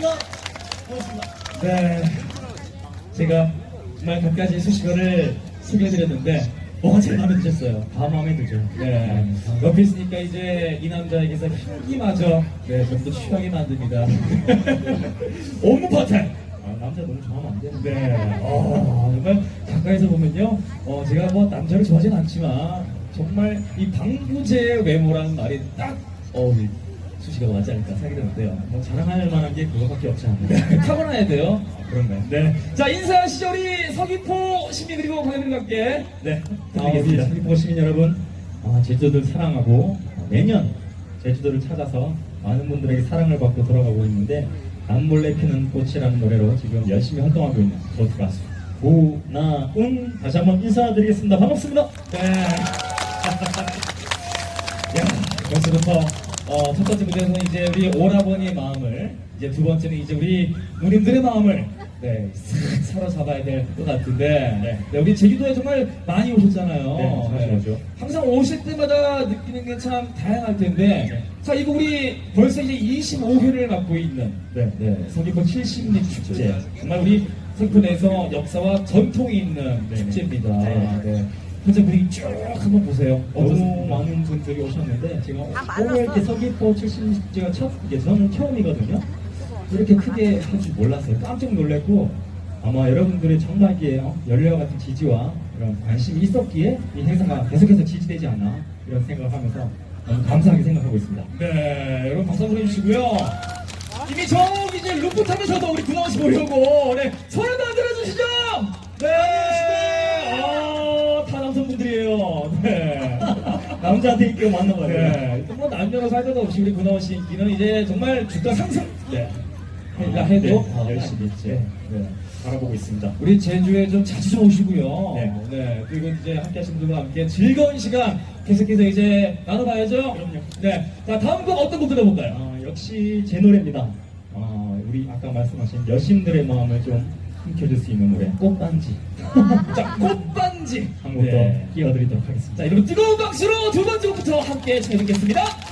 고맙습니다. 고맙습니다. 네. 제가 정말 갖가지 수식어를 소개해드렸는데, 뭐가 제일 마음에 드셨어요? 다 마음에 들죠. 네. 옆에 있으니까 이제 이 남자에게서 향기마저, 네, 좀더 취하게 만듭니다. 파탈! 아, 남자 너무 좋아하면 안 되는데. 네. 어, 정말 가까이서 보면요. 어, 제가 뭐 남자를 좋아하진 않지만 정말 이 방부제의 외모라는 말이 딱 어, 이 수식어가 맞지 않을까 생각이 드는데요. 뭐 자랑할 만한 게 그거밖에 없지 않나요? 네, 타고나야 돼요. 아, 그런가요? 네. 자, 인사하시죠. 우리 서귀포 시민 그리고 관객들과 함께. 네. 아, 우리 부탁드리겠습니다. 서귀포 시민 여러분, 아, 제주도를 사랑하고 어, 매년 제주도를 찾아서 많은 분들에게 사랑을 받고 돌아가고 있는데 남몰래 피는 꽃이라는 노래로 지금 열심히 활동하고 있는 트로트 가수 고나운 다시 한번 인사드리겠습니다. 반갑습니다. 네. 야, 벌써부터 어, 첫 번째 무대에서는 이제 우리 오라버니의 마음을 이제 두 번째는 이제 우리 누님들의 마음을 네, 싹 사로잡아야 될 것 같은데 네. 네, 우리 제주도에 정말 많이 오셨잖아요. 네, 자주 오죠. 항상 오실 때마다 느끼는 게 참 다양할 텐데 네. 자 이거 우리 벌써 이제 25회를 맡고 있는 네. 네, 서귀포 70리 축제. 정말 우리 서귀포 내에서 역사와 전통이 있는 네. 축제입니다. 네. 네. 현재 분위기 쭉 한번 보세요. 너무? 많은 분들이 오셨는데 지금 아, 오늘 많았어. 이렇게 서귀포 70축제가 첫 이게 저는 처음이거든요. 이렇게 크게 할 줄 몰랐어요. 깜짝 놀랐고 아마 여러분들의 정말 이게 어, 열려와 같은 지지와 이런 관심이 있었기에 이 행사가 계속해서 지지되지 않나 이런 생각을 하면서 너무 감사하게 생각하고 있습니다. 네, 여러분 박수 한번 해주시고요. 이미 저기 이제 루프탑에서도 우리 구나원 씨 보려고 네, 손을 남자한테 인기가 많나 봐요. 네, 뭐할 것도 없이 우리 구나원 씨 인기는 이제 정말 주가 상승. 네. 해가 해도 네, 아, 열심히 이제 네, 바라보고 있습니다. 우리 제주에 좀 자주 좀 오시고요. 네. 네. 그리고 이제 함께 하신 분들과 함께 즐거운 시간 계속해서 이제 나눠봐야죠. 그럼요. 네. 자, 다음 곡 어떤 곡 들어볼까요? 어, 역시 제 노래입니다. 어, 우리 아까 말씀하신 여신들의 마음을 좀 힘켜줄 수 있는 노래 꽃단지 자, 꽃반지. 한곡더 네. 띄워드리도록 하겠습니다. 자, 여러분 뜨거운 박수로 두 번째 곡부터 함께 청해 듣겠습니다.